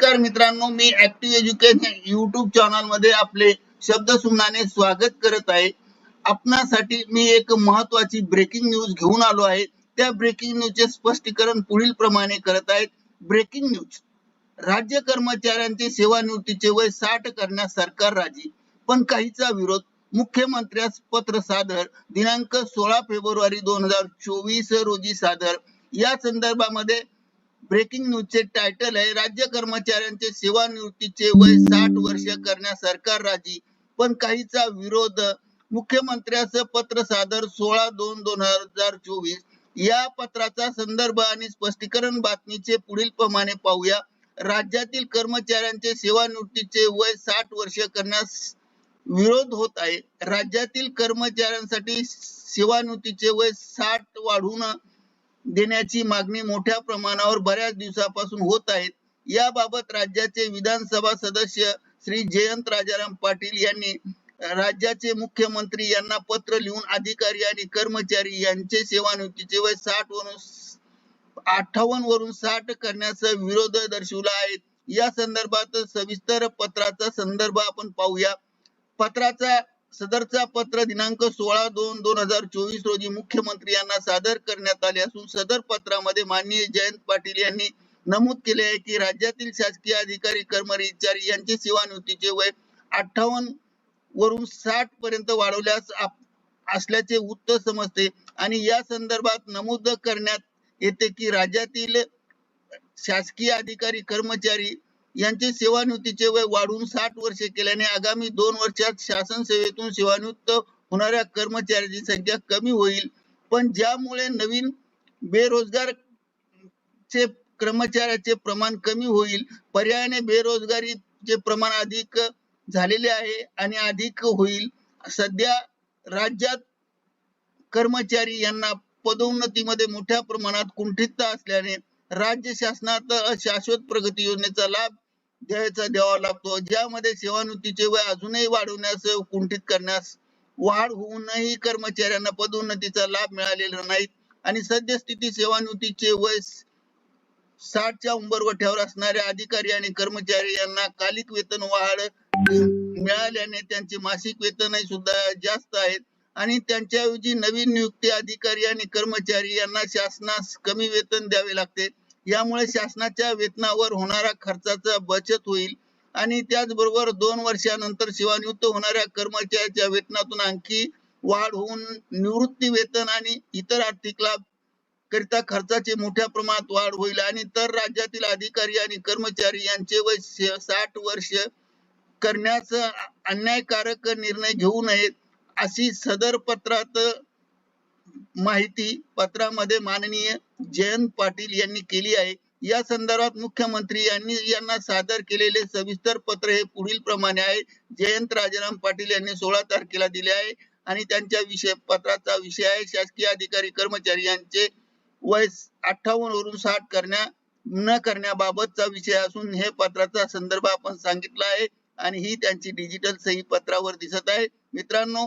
नमस्कार मित्रांनो मी ऍक्टिव्ह एज्युकेशन युट्यूब चॅनलमध्ये आपले शब्द सुमनाने स्वागत करत आहे. आपणासाठी मी एक महत्वाची ब्रेकिंग न्यूज घेऊन आलो आहे. त्या ब्रेकिंग न्यूजचे स्पष्टीकरण पुढील प्रमाणे करत आहेत. ब्रेकिंग न्यूज राज्य कर्मचाऱ्यांचे सेवानिवृत्तीचे वय साठ करण्यास सरकार राजी. पण काहीचा विरोध मुख्यमंत्र्यास पत्र सादर दिनांक सोळा फेब्रुवारी दोन हजार चोवीस रोजी सादर. या संदर्भामध्ये ब्रेकिंग न्यूजचे टायटल आहे राज्य कर्मचाऱ्यांचे सेवानिवृत्तीचे वय साठ वर्ष करण्यास सरकार राजी. पण काहीचा विरोध मुख्यमंत्र्याचं पत्र सादर सोळा दोन दोन हजार चोवीस. या पत्राचा संदर्भ आणि स्पष्टीकरण बातमीचे पुढील प्रमाणे पाहूया. राज्यातील कर्मचाऱ्यांचे सेवानिवृत्तीचे वय साठ वर्ष करण्यास विरोध होत आहे. राज्यातील कर्मचाऱ्यांसाठी सेवानिवृत्तीचे वय साठ वाढवून देण्याची मागणी मोठ्या प्रमाणावर बऱ्याच दिवसापासून होत आहेत याबाबत राज्याचे विधानसभा सदस्य श्री जयंत राजाराम पाटील यांनी राज्याचे मुख्यमंत्री यांना पत्र लिहून अधिकारी आणि कर्मचारी यांचे सेवानिवृत्तीचे वय साठ वरून अठ्ठावन्न वरून साठ करण्याचा विरोध दर्शवला आहे. या संदर्भात सविस्तर पत्राचा संदर्भ आपण पाहूया. पत्राचा सदरचा पत्र दिनांक सोळा दोन दोन हजार चोवीस रोजी मुख्यमंत्री यांना सादर करण्यात आले असून सदर पत्रामध्ये माननीय जयंत पाटील यांनी नमूद केले आहे की राज्यातील शासकीय अधिकारी कर्मचारी यांचे सेवानिवृत्तीचे वय अठ्ठावन्न वरून साठ पर्यंत वाढवल्यास असल्याचे उत्तर समजते आणि या संदर्भात नमूद करण्यात येते की राज्यातील शासकीय अधिकारी कर्मचारी यांचे सेवानिवृत्तीचे वय वाढून साठ वर्षे केल्याने आगामी दोन वर्षात शासन सेवेतून सेवानिवृत्त होणाऱ्या कर्मचाऱ्यांची संख्या कमी होईल. पण ज्यामुळे नवीन बेरोजगार चे कर्मचाऱ्याचे प्रमाण कमी होईल पर्यायाने बेरोजगारीचे प्रमाण अधिक झालेले आहे आणि अधिक होईल. सध्या राज्यात कर्मचारी यांना पदोन्नतीमध्ये मोठ्या प्रमाणात कुंठितता असल्याने राज्य शासनात शाश्वत प्रगती योजनेचा लाभ द्यायचा द्यावा लागतो. ज्यामध्ये सेवानिवृत्तीचे वय अजूनही वाढवण्यास कुंठित करण्यास वाढ होऊनही कर्मचाऱ्यांना पदोन्नतीचा लाभ मिळालेला नाही. आणि सद्यस्थिती सेवानिवृत्तीचे वय साठच्या उंबरवठ्यावर असणाऱ्या अधिकारी आणि कर्मचारी यांना कालिक वेतन वाढ मिळाल्याने त्यांचे मासिक वेतनही सुद्धा जास्त आहेत आणि त्यांच्याऐवजी नवीन नियुक्ती अधिकारी आणि कर्मचारी यांना शासनास कमी वेतन द्यावे लागते. यामुळे शासनाच्या वेतनावर होणारा खर्चाचा बचत होईल. आणि त्याचबरोबर दोन वर्षानंतर सेवानिवृत्त होणाऱ्या कर्मचाऱ्याच्या वेतनातून आणखी वाढ होऊन निवृत्ती वेतन आणि इतर आर्थिक लाभ करिता खर्चाची मोठ्या प्रमाणात वाढ होईल. आणि तर राज्यातील अधिकारी आणि कर्मचारी यांचे वय साठ वर्ष करण्यास अन्यायकारक निर्णय घेऊ नयेत अशी सदर पत्रात माहिती पत्रामध्ये माननीय जयंत पाटील यांनी केली आहे. या संदर्भात मुख्यमंत्री यांनी यांना सादर केलेले सविस्तर पत्र हे पुढील प्रमाणे आहे. जयंत राजाराम पाटील यांनी सोळा तारखेला दिले आहे आणि त्यांच्या विषय पत्राचा विषय आहे. शासकीय अधिकारी कर्मचारी यांचे वय अठ्ठावन्न वरून साठ करण्या न करण्याबाबतचा विषय असून हे पत्राचा संदर्भ आपण सांगितला आहे आणि ही त्यांची डिजिटल सही पत्रावर दिसत आहे. मित्रांनो